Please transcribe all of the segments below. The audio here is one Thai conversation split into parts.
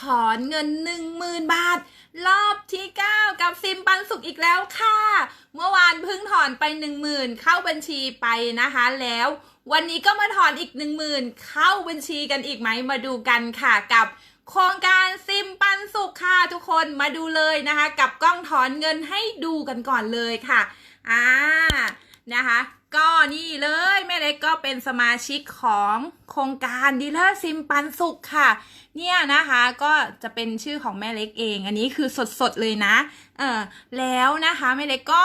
ถอนเงิน 10,000 บาท รอบที่ 9 กับซิมปันสุขอีกแล้วค่ะ เมื่อวานเพิ่งถอนไป 10,000 เข้าบัญชีไปนะคะ แล้ววันนี้ก็มาถอนอีก 10,000 เข้าบัญชีกันอีกไหมมาดูกันค่ะกับโครงการซิมปันสุขค่ะทุกคนมาดูเลยนะคะ กับกล้องถอนเงินให้ดูกันก่อนเลยค่ะอ่านะคะ ก็นี่เลยแม่เล็กก็เป็นสมาชิกของโครงการดีลเลอร์ซิมปันสุขค่ะ เนี่ยนะคะก็จะเป็นชื่อของแม่เล็กเอง อันนี้คือสดๆเลยนะ เออแล้วนะคะแม่เล็กก็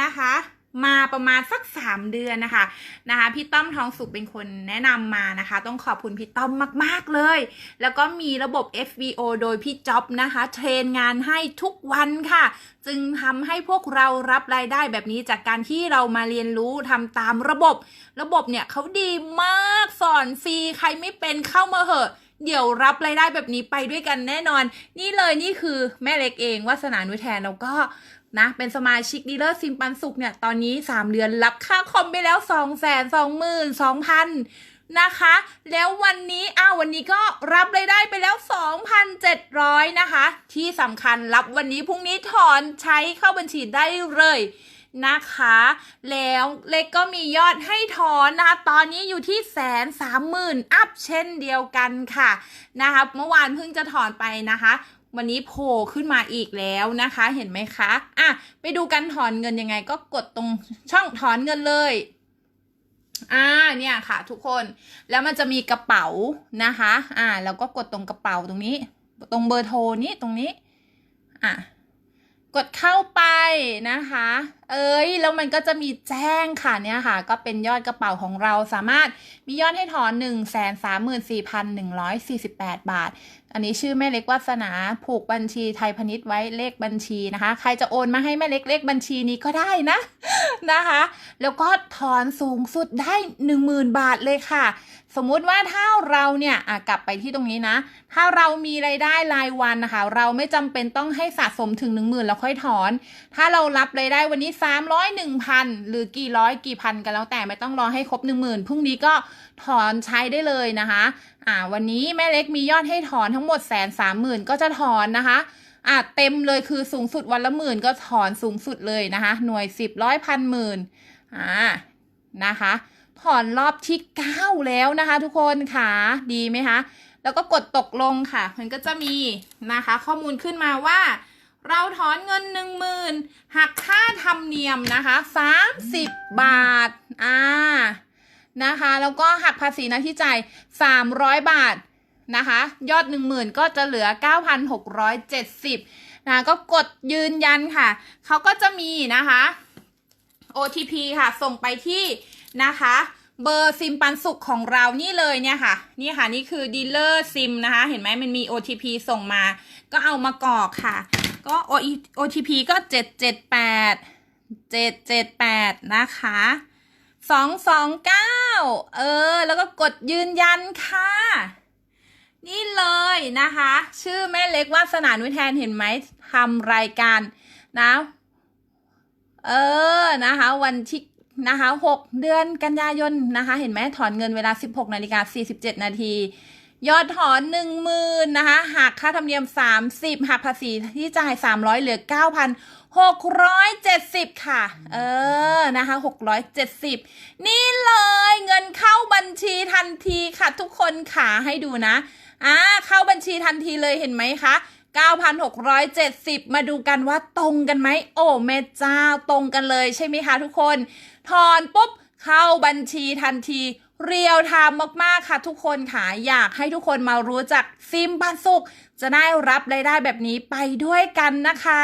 นะคะ มาประมาณสัก 3 เดือนนะคะนะคะพี่ต้อมทองสุขเป็นคนแนะนำมานะคะ ต้องขอบคุณพี่ต้อมมากๆเลย แล้วก็มีระบบ FBO โดยพี่จ๊อบนะคะ เทรนงานให้ทุกวันค่ะ จึงทำให้พวกเรารับรายได้แบบนี้จากการที่เรามาเรียนรู้ทำตามระบบ ระบบเนี่ยเขาดีมากสอนฟรีใครไม่เป็นเข้ามาเหอะเดี๋ยวรับรายได้แบบนี้ไปด้วยกันแน่นอน นี่เลยนี่คือแม่เล็กเองวาสนานุแทนแล้วก็ นะเป็นสมาชิกดีลเลอร์ซิมปันสุขเนี่ยตอนนี้ 3 เดือนรับค่าคอมไปแล้ว 2 2 2 2 0 0 0 นะคะ แล้ววันนี้อ้าววันนี้ก็รับรายได้ไปแล้ว 2,700 นะคะ ที่สำคัญรับวันนี้พรุ่งนี้ถอนใช้เข้าบัญชีได้เลยนะคะ แล้วเล็กก็มียอดให้ถอนนะคะ ตอนนี้อยู่ที่แสนสามหมื่นอัพเช่นเดียวกันค่ะนะคะ เมื่อวานเพิ่งจะถอนไปนะคะ วันนี้โผล่ขึ้นมาอีกแล้วนะคะ เห็นไหมคะอะไปดูกันถอนเงินยังไง ก็กดตรงช่องถอนเงินเลยอ่าเนี่ยค่ะ ทุกคนแล้วมันจะมีกระเป๋านะคะ อ่าแล้วก็กดตรงกระเป๋าตรงนี้ ตรงเบอร์โทรนี้ตรงนี้ อะกดเข้าไปนะคะ เอ้ยแล้วมันก็จะมีแจ้งค่ะเนี่ยค่ะ ก็เป็นยอดกระเป๋าของเราสามารถมียอดให้ถอน 1 3 4 1 4 8 บาท อันนี้ชื่อแม่เล็กวาสนาผูกบัญชีไทยพาณิชย์ไว้เลขบัญชีนะคะ ใครจะโอนมาให้แม่เล็กเลขบัญชีนี้ก็ได้นะนะคะ แล้วก็ถอนสูงสุดได้ 10,000 บาทเลยค่ะ สมมุติว่าถ้าเราเนี่ยกลับไปที่ตรงนี้นะ ถ้าเรามีรายได้รายวันนะคะ เราไม่จำเป็นต้องให้สะสมถึง 10,000 แล้วค่อยถอน ถ้าเรารับรายได้วันนี้300 1,000หนึ่งพันหรือกี่ร้อยกี่พันกันแล้วแต่ไม่ต้องรอให้ครบ10,000พรุ่งนี้ก็ถอนใช้ได้เลยนะคะอ่าวันนี้แม่เล็กมียอดให้ถอนทั้งหมดแสนสามหมื่นก็จะถอนนะคะอ่าเต็มเลยคือสูงสุดวันละหมื่นก็ถอนสูงสุดเลยนะคะ หน่วยสิบร้อยพันหมื่นอ่านะคะถอนรอบที่เก้าแล้วนะคะ ทุกคนค่ะดีไหมคะแล้วก็กดตกลงค่ะ มันก็จะมีนะคะ ข้อมูลขึ้นมาว่า เราถอนเงินหนึ่งหมื่นหักค่าธรรมเนียมนะคะสามสิบบาท อ่า นะคะ แล้วก็หักภาษีน้าที่จ่ายสามร้อยบาทนะคะ ยอดหนึ่งหมื่นก็จะเหลือเก้าพันหกร้อยเจ็ดสิบนะก็กดยืนยันค่ะ เขาก็จะมีนะคะ OTP ค่ะ ส่งไปที่นะคะเบอร์ซิมปันสุขของเรานี่เลยเนี่ยค่ะ นี่ค่ะ นี่คือดีลเลอร์ซิมนะคะ เห็นไหมมันมี OTP ส่งมา ก็เอามากรอกค่ะ ก็ OTP ก็เจ็ดเจ็ดแปดเจ็ดเจ็ดแปดนะคะสองสองเก้าเออ แล้วก็กดยืนยันค่ะ นี่เลยนะคะ ชื่อแม่เล็กวาสนานุแทนเห็นไหมทำรายการนะ เออ นะคะ วันที่นะคะ6เดือนกันยายนนะคะ เห็นไหมถอนเงินเวลา 16นาฬิกา47นาที ยอดถอน1 0,000นะคะหักค่าธรรมเนียม30หักภาษีที่จ่าย300เหลือ9,670ค่ะ เออนะคะ670นี่เลยเงินเข้าบัญชีทันทีค่ะ ทุกคนขาให้ดูนะอ่าเข้าบัญชีทันทีเลยเห็นไหมคะ9,670 มาดูกันว่าตรงกันไหม โอ้แม่เจ้าตรงกันเลยใช่ไหมคะทุกคน ถอนปุ๊บ เข้าบัญชีทันที เรียวไทม์มากๆค่ะ ทุกคนค่ะอยากให้ทุกคนมารู้จักซิมปันสุขจะได้รับรายได้แบบนี้ไปด้วยกันนะคะ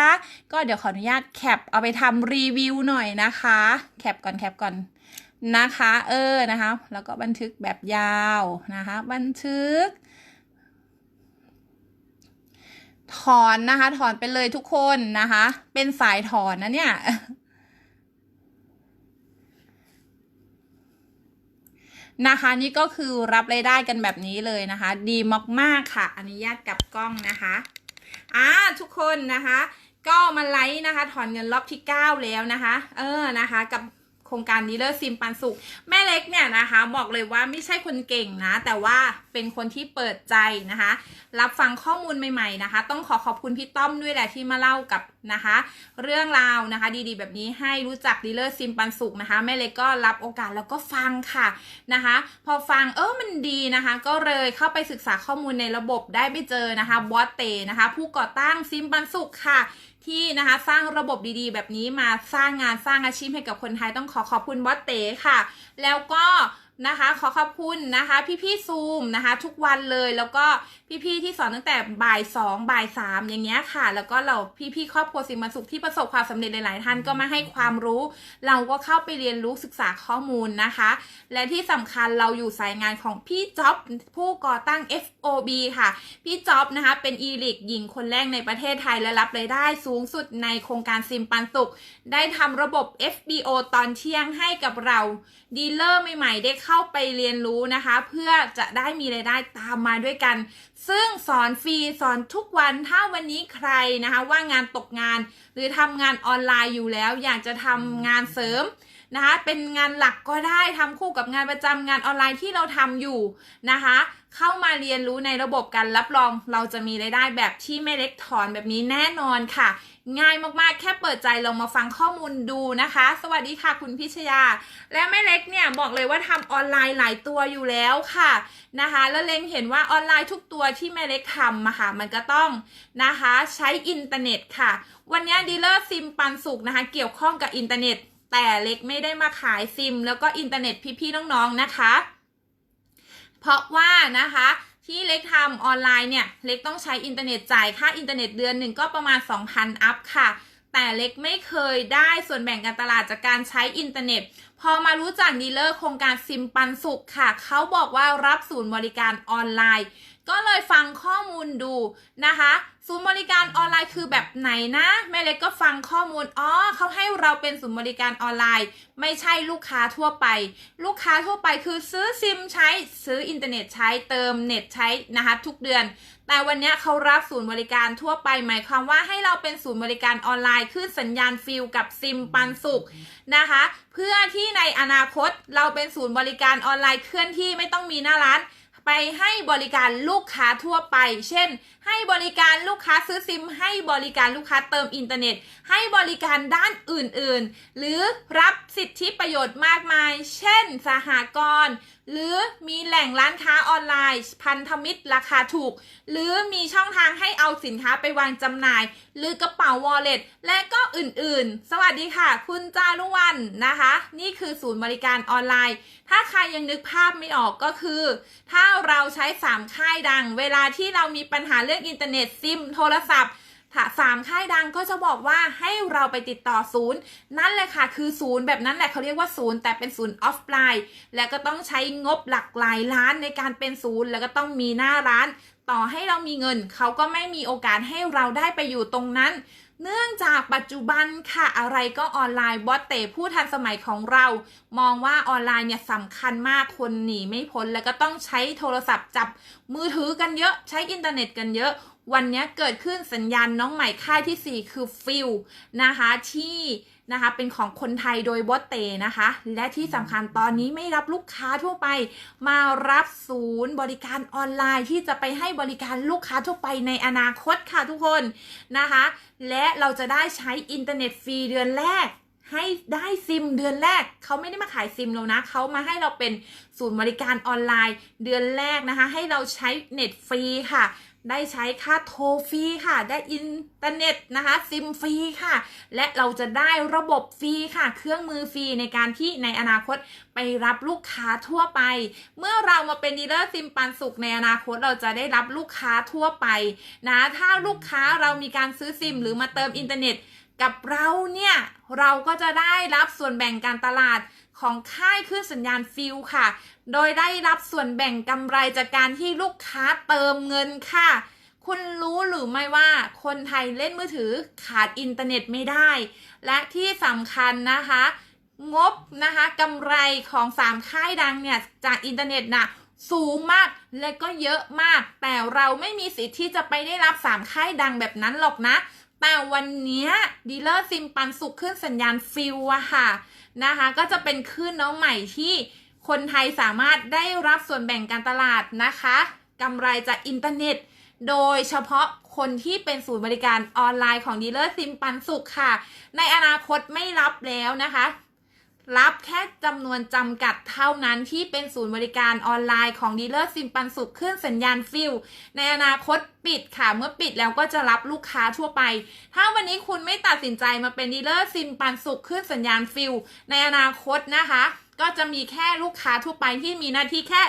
ก็เดี๋ยวขออนุญาตแคปเอาไปทำรีวิวหน่อยนะคะ แคปก่อนแคปก่อนนะคะ เออนะคะ แล้วก็บันทึกแบบยาวนะคะ บันทึก ถอนนะคะ ถอนไปเลยทุกคนนะคะ เป็นสายถอนนะเนี่ย นะคะ นี่ก็คือรับรายได้กันแบบนี้เลยนะคะ ดีมากๆค่ะ อนุญาตกับกล้องนะคะอ่าทุกคนนะคะ ก็มาไลฟ์นะคะ ถอนเงินรอบที่ 9 แล้วนะคะ เออนะคะ กับ โครงการดีลเลอร์ซิมปันสุข แม่เล็กเนี่ยนะคะ บอกเลยว่าไม่ใช่คนเก่งนะ แต่ว่าเป็นคนที่เปิดใจนะคะ รับฟังข้อมูลใหม่ๆนะคะ ต้องขอขอบคุณพี่ต้อมด้วยแหละที่มาเล่ากับนะคะ เรื่องราวนะคะ ดีๆ แบบนี้ให้รู้จักดีลเลอร์ซิมปันสุขนะคะแม่เล็กก็รับโอกาสแล้วก็ฟังค่ะนะคะ พอฟังเออมันดีนะคะ ก็เลยเข้าไปศึกษาข้อมูลในระบบได้ไปเจอนะคะบอสเตนะคะ ผู้ก่อตั้งซิมปันสุขค่ะ ที่นะคะสร้างระบบดีๆ แบบนี้มาสร้างงานสร้างอาชีพให้กับคนไทยต้องขอขอบคุณบอสเต๋ค่ะ แล้วก็ นะคะ ขอขอบคุณนะคะ พี่ๆซูมนะคะ ทุกวันเลยแล้วก็พี่ๆที่สอนตั้งแต่บ่ายสองบ่ายสามอย่างเงี้ยค่ะ แล้วก็เราพี่ๆครอบครัวสิมาสุขที่ประสบความสำเร็จหลายๆท่านก็มาให้ความรู้ เราก็เข้าไปเรียนรู้ศึกษาข้อมูลนะคะ และที่สำคัญเราอยู่สายงานของพี่จ๊อบผู้ก่อตั้ง FOB ค่ะ พี่จ๊อบนะคะเป็นอีลิกหญิงคนแรกในประเทศไทยและรับรายได้สูงสุดในโครงการซิมปันสุข ได้ทำระบบ FBO ตอนเที่ยงให้กับเราดีลเลอร์ใหม่ๆได้เข้าไปเรียนรู้นะคะ เพื่อจะได้มีรายได้ตามมาด้วยกัน ซึ่งสอนฟรีสอนทุกวันถ้าวันนี้ใครนะคะว่างงานตกงาน หรือทำงานออนไลน์อยู่แล้ว อยากจะทำงานเสริมนะคะเป็นงานหลักก็ได้ทำคู่กับงานประจำงานออนไลน์ที่เราทำอยู่นะคะ เข้ามาเรียนรู้ในระบบกันรับรอง เราจะมีรายได้แบบที่ไม่เล็กถอนแบบนี้แน่นอนค่ะ ง่ายมากๆ แค่เปิดใจลองมาฟังข้อมูลดูนะคะ สวัสดีค่ะคุณพิชยา และแม่เล็กเนี่ยบอกเลยว่าทำออนไลน์หลายตัวอยู่แล้วค่ะนะคะ แล้วเล็งเห็นว่าออนไลน์ทุกตัวที่แม่เล็กทำค่ะ มันก็ต้องนะคะใช้อินเทอร์เน็ตค่ะ วันนี้ดีลเลอร์ซิมปันสุกนะคะ เกี่ยวข้องกับอินเทอร์เน็ต แต่เล็กไม่ได้มาขายซิม แล้วก็อินเทอร์เน็ตพี่ๆน้องๆนะคะ เพราะว่านะคะ ที่เล็กทำออนไลน์เนี่ย เล็กต้องใช้อินเทอร์เน็ตจ่ายค่าอินเทอร์เน็ตเดือนหนึ่งก็ประมาณ 2,000 อัพค่ะ แต่เล็กไม่เคยได้ส่วนแบ่งการตลาดจากการใช้อินเทอร์เน็ต พอมารู้จักดีลเลอร์โครงการซิมปันสุขค่ะ เขาบอกว่ารับศูนย์บริการออนไลน์ ก็เลยฟังข้อมูลดูนะคะ ศูนย์บริการออนไลน์คือแบบไหนนะแม่เล็กก็ฟังข้อมูลอ๋อเขาให้เราเป็นศูนย์บริการออนไลน์ ไม่ใช่ลูกค้าทั่วไป ลูกค้าทั่วไปคือซื้อซิมใช้ซื้ออินเทอร์เน็ตใช้เติมเน็ตใช้นะคะทุกเดือน แต่วันนี้เขารับศูนย์บริการทั่วไป หมายความว่าให้เราเป็นศูนย์บริการออนไลน์ขึ้นสัญญาณฟิลกับซิมปันสุขนะคะ เพื่อที่ในอนาคตเราเป็นศูนย์บริการออนไลน์เคลื่อนที่ไม่ต้องมีหน้าร้าน ไปให้บริการลูกค้าทั่วไป เช่น ให้บริการลูกค้าซื้อซิม ให้บริการลูกค้าเติมอินเทอร์เน็ต ให้บริการด้านอื่นๆ หรือรับสิทธิประโยชน์มากมาย เช่น สหกรณ์ หรือมีแหล่งร้านค้าออนไลน์ พันธมิตรราคาถูก หรือมีช่องทางให้เอาสินค้าไปวางจำหน่าย หรือกระเป๋าวอลเล็ตและก็อื่นๆ สวัสดีค่ะ คุณจารุวรรณนะคะ นี่คือศูนย์บริการออนไลน์ ถ้าใครยังนึกภาพไม่ออกก็คือ ถ้าเราใช้ 3 ค่ายดัง เวลาที่เรามีปัญหาเรื่องอินเทอร์เน็ตซิมโทรศัพท์ สามค่ายดังก็จะบอกว่าให้เราไปติดต่อศูนย์ นั่นแหละค่ะ คือศูนย์แบบนั้นแหละเขาเรียกว่าศูนย์แต่เป็นศูนย์ออฟไลน์และก็ต้องใช้งบหลักหลายล้านในการเป็นศูนย์ แล้วก็ต้องมีหน้าร้าน ต่อให้เรามีเงิน เขาก็ไม่มีโอกาสให้เราได้ไปอยู่ตรงนั้น เนื่องจากปัจจุบันค่ะอะไรก็ออนไลน์บอสเตผู้ทันสมัยของเรา มองว่าออนไลน์เนี่ยสำคัญมากคนหนีไม่พ้น แล้วก็ต้องใช้โทรศัพท์จับมือถือกันเยอะ ใช้อินเทอร์เน็ตกันเยอะ วันนี้เกิดขึ้นสัญญาณน้องใหม่ค่ายที่ 4 คือฟิลนะคะที่นะคะเป็นของคนไทยโดยบอสเตนะคะ และที่สำคัญตอนนี้ไม่รับลูกค้าทั่วไป มารับศูนย์บริการออนไลน์ที่จะไปให้บริการลูกค้าทั่วไปในอนาคตค่ะทุกคนนะคะ และเราจะได้ใช้อินเทอร์เน็ตฟรีเดือนแรกให้ได้ซิมเดือนแรกเขาไม่ได้มาขายซิมเรานะเขามาให้เราเป็นศูนย์บริการออนไลน์เดือนแรกนะคะ ให้เราใช้เน็ตฟรีค่ะ ได้ใช้ค่าโทรฟรีค่ะ ได้อินเทอร์เน็ตนะคะซิมฟรีค่ะ และเราจะได้ระบบฟรีค่ะ เครื่องมือฟรีในการที่ในอนาคตไปรับลูกค้าทั่วไป เมื่อเรามาเป็นดีลเลอร์ซิมปันสุขในอนาคตเราจะได้รับลูกค้าทั่วไปนะถ้าลูกค้าเรามีการซื้อซิม หรือมาเติมอินเทอร์เน็ตกับเราเนี่ย เราก็จะได้รับส่วนแบ่งการตลาด ของค่ายขึ้นสัญญาณฟิลค่ะ โดยได้รับส่วนแบ่งกำไรจากการที่ลูกค้าเติมเงินค่ะ คุณรู้หรือไม่ว่าคนไทยเล่นมือถือขาดอินเทอร์เน็ตไม่ได้ และที่สำคัญนะคะ งบนะคะกำไรของ 3 ค่ายดังเนี่ยจากอินเทอร์เน็ตน่ะสูงมากและก็เยอะมาก แต่เราไม่มีสิทธิ์ที่จะไปได้รับ 3 ค่ายดังแบบนั้นหรอกนะ แต่วันนี้ดีลเลอร์ซิมปันสุขขึ้นสัญญาณฟิลอะค่ะ นะคะ ก็จะเป็นคลื่นน้องใหม่ที่คนไทยสามารถได้รับส่วนแบ่งการตลาดนะคะกำไรจากอินเทอร์เน็ต โดยเฉพาะคนที่เป็นศูนย์บริการออนไลน์ของดีลเลอร์ซิมปันสุขค่ะ ในอนาคตไม่รับแล้วนะคะ รับแค่จำนวนจำกัดเท่านั้นที่เป็นศูนย์บริการออนไลน์ของดีลเลอร์ซิมปันสุขขึ้นสัญญาณฟิลในอนาคตปิดค่ะ เมื่อปิดแล้วก็จะรับลูกค้าทั่วไป ถ้าวันนี้คุณไม่ตัดสินใจมาเป็นดีลเลอร์ซิมปันสุขขึ้นสัญญาณฟิลในอนาคตนะคะ ก็จะมีแค่ลูกค้าทั่วไปที่มีหน้าที่แค่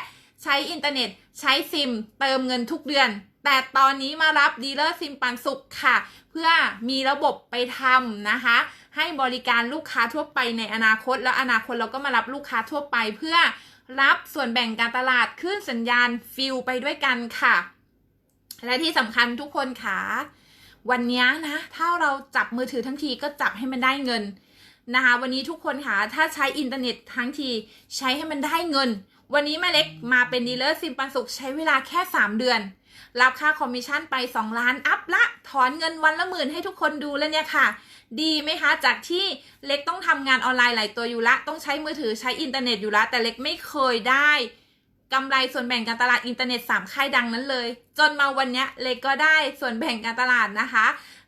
ใช้อินเทอร์เน็ต ใช้ซิม เติมเงินทุกเดือน แต่ตอนนี้มารับดีลเลอร์ซิมปันสุขค่ะ เพื่อมีระบบไปทำนะคะ ให้บริการลูกค้าทั่วไปในอนาคต แล้วอนาคตเราก็มารับลูกค้าทั่วไป เพื่อรับส่วนแบ่งการตลาดขึ้นสัญญาณฟิลไปด้วยกันค่ะ และที่สำคัญทุกคนค่ะวันนี้นะ ถ้าเราจับมือถือทั้งทีก็จับให้มันได้เงินนะคะ วันนี้ทุกคนค่ะถ้าใช้อินเทอร์เน็ตทั้งทีใช้ให้มันได้เงิน วันนี้แม่เล็กมาเป็นดีลเลอร์ซิมปันสุขใช้เวลาแค่ 3 เดือน รับค่าคอมมิชชั่นไป 2 ล้านอัพละ ถอนเงินวันละหมื่นให้ทุกคนดูแล้วเนี่ยค่ะ ดีไหมคะ จากที่เล็กต้องทำงานออนไลน์หลายตัวอยู่ละ ต้องใช้มือถือใช้อินเทอร์เน็ตอยู่ละ แต่เล็กไม่เคยได้กำไรส่วนแบ่งการตลาดอินเทอร์เน็ตสามค่ายดังนั้นเลย จนมาวันนี้เล็กก็ได้ส่วนแบ่งการตลาดนะคะ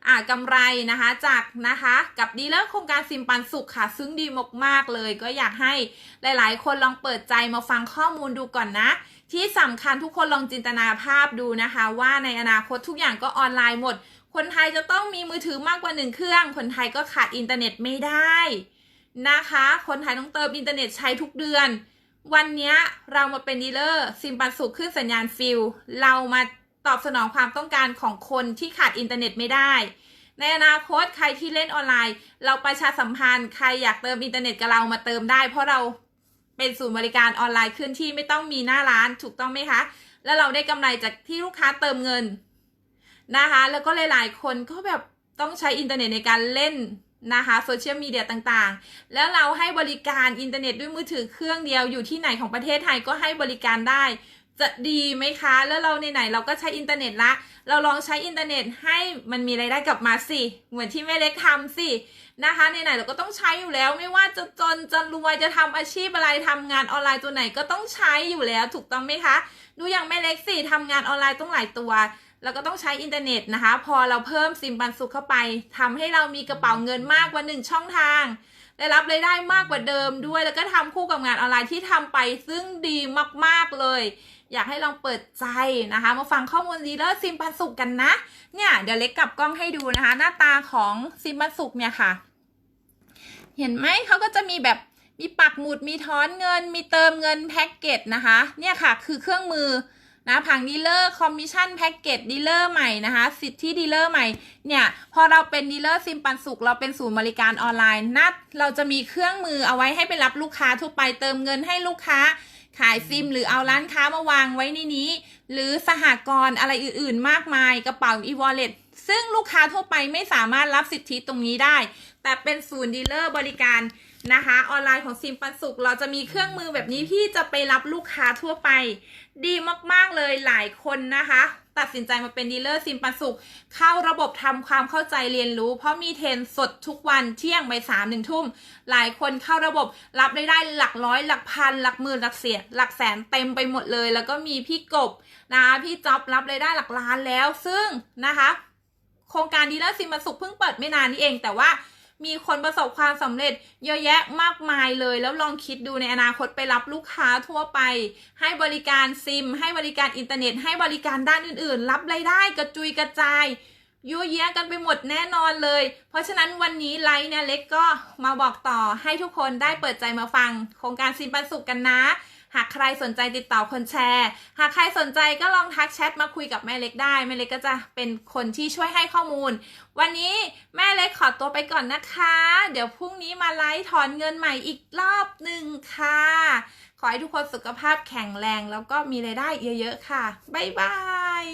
อ่ากำไรนะคะจากนะคะกับดีลเลอร์โครงการซิมปันสุขค่ะ ซึ่งดีมากๆเลย ก็อยากให้หลายๆ คนลองเปิดใจมาฟังข้อมูลดูก่อนนะ ที่สำคัญทุกคนลองจินตนาภาพดูนะคะ ว่าในอนาคตทุกอย่างก็ออนไลน์หมด คนไทยจะต้องมีมือถือมากกว่าหนึ่งเครื่อง คนไทยก็ขาดอินเทอร์เน็ตไม่ได้นะคะ คนไทยต้องเติมอินเทอร์เน็ตใช้ทุกเดือน วันนี้เรามาเป็นดีลเลอร์ซิมปันสุขขึ้นสัญญาณฟิลเรามา ตอบสนองความต้องการของคนที่ขาดอินเทอร์เน็ตไม่ได้ ในอนาคตใครที่เล่นออนไลน์ เราประชาสัมพันธ์ใครอยากเติมอินเทอร์เน็ตกับเรามาเติมได้ เพราะเราเป็นศูนย์บริการออนไลน์ขึ้นที่ไม่ต้องมีหน้าร้านถูกต้องไหมคะ แล้วเราได้กำไรจากที่ลูกค้าเติมเงินนะคะ แล้วก็หลายๆคนก็แบบต้องใช้อินเทอร์เน็ตในการเล่นนะคะโซเชียลมีเดียต่างๆ แล้วเราให้บริการอินเทอร์เน็ตด้วยมือถือเครื่องเดียวอยู่ที่ไหนของประเทศไทยก็ให้บริการได้ จะดีไหมคะ แล้วเราในไหนๆเราก็ใช้อินเทอร์เน็ตละ เราลองใช้อินเทอร์เน็ตให้มันมีไรายได้กลับมาสิ เหมือนที่แม่เล็กทำสินะคะในไหนๆเราก็ต้องใช้อยู่แล้ว ไม่ว่าจะจนจะรวยจะทำอาชีพอะไรทำงานออนไลน์ตัวไหนก็ต้องใช้อยู่แล้วถูกต้องไหมคะ ดูอย่างแม่เล็กสิทำงานออนไลน์ต้องหลายตัวแล้วก็ต้องใช้อินเทอร์เน็ตนะคะ พอเราเพิ่มซิมปันสุขเข้าไปทำให้เรามีกระเป๋าเงินมากกว่าหนึ่งช่องทาง ได้รับรายได้มากกว่าเดิมด้วย แล้วก็ทำคู่กับงานออนไลน์ที่ทำไปซึ่งดีมากๆเลย อยากให้ลองเปิดใจนะคะ มาฟังข้อมูลดีลเลอร์ซิมปันสุขกันนะ เนี่ยเดี๋ยวเล็กกลับกล้องให้ดูนะคะ หน้าตาของซิมปันสุขเนี่ยค่ะ เห็นไหมเขาก็จะมีแบบมีปักหมุดมีทอนเงิน มีเติมเงินแพ็กเกจนะคะ เนี่ยค่ะ คือเครื่องมือ นะผังดีลเลอร์คอมมิชชั่นแพ็กเกจดีลเลอร์ใหม่นะคะ สิทธิดีลเลอร์ใหม่เนี่ยพอเราเป็นดีลเลอร์ซิมปันสุขเราเป็นศูนย์บริการออนไลน์นัดเราจะมีเครื่องมือเอาไว้ให้ไปรับลูกค้าทั่วไปเติมเงินให้ลูกค้า ขายซิม หรือเอาร้านค้ามาวางไว้ในนี้ หรือสหกรณ์อะไรอื่นๆ มากมายกระเป๋า e-wallet ซึ่งลูกค้าทั่วไปไม่สามารถรับสิทธิตรงนี้ได้ แต่เป็นศูนย์ดีลเลอร์บริการนะคะ ออนไลน์ของซิมปันสุขเราจะมีเครื่องมือแบบนี้ที่จะไปรับลูกค้าทั่วไป ดีมากๆเลยหลายคนนะคะ ตัดสินใจมาเป็นดีลเลอร์ซิมปันสุขเข้าระบบทำความเข้าใจเรียนรู้ เพราะมีเทรนสดทุกวันเที่ยงบ่ายสามหนึ่งทุ่ม หลายคนเข้าระบบรับได้ได้หลักร้อยหลักพัน หลักหมื่นหลักเสียหลักแสนเต็มไปหมดเลย แล้วก็มีพี่กบนะคะพี่จ๊อบรับรายได้หลักล้านแล้ว ซึ่งนะคะ โครงการดีลเลอร์ซิมปันสุขเพิ่งเปิดไม่นานนี้เองแต่ว่า มีคนประสบความสำเร็จเยอะแยะมากมายเลย แล้วลองคิดดูในอนาคตไปรับลูกค้าทั่วไป ให้บริการซิม ให้บริการอินเทอร์เน็ต ให้บริการด้านอื่นๆ รับรายได้กระจุยกระจายยั่วแยะกันไปหมดแน่นอนเลย เพราะฉะนั้นวันนี้ไลฟ์เนี่ยเล็กก็มาบอกต่อให้ทุกคนได้เปิดใจมาฟัง โครงการซิมปันสุขกันนะ หากใครสนใจติดต่อคนแชร์ หากใครสนใจก็ลองทักแชทมาคุยกับแม่เล็กได้แม่เล็กก็จะเป็นคนที่ช่วยให้ข้อมูล วันนี้แม่เล็กขอตัวไปก่อนนะคะ เดี๋ยวพรุ่งนี้มาไลฟ์ถอนเงินใหม่อีกรอบหนึ่งค่ะ ขอให้ทุกคนสุขภาพแข็งแรงแล้วก็มีรายได้เยอะๆค่ะบ๊ายบาย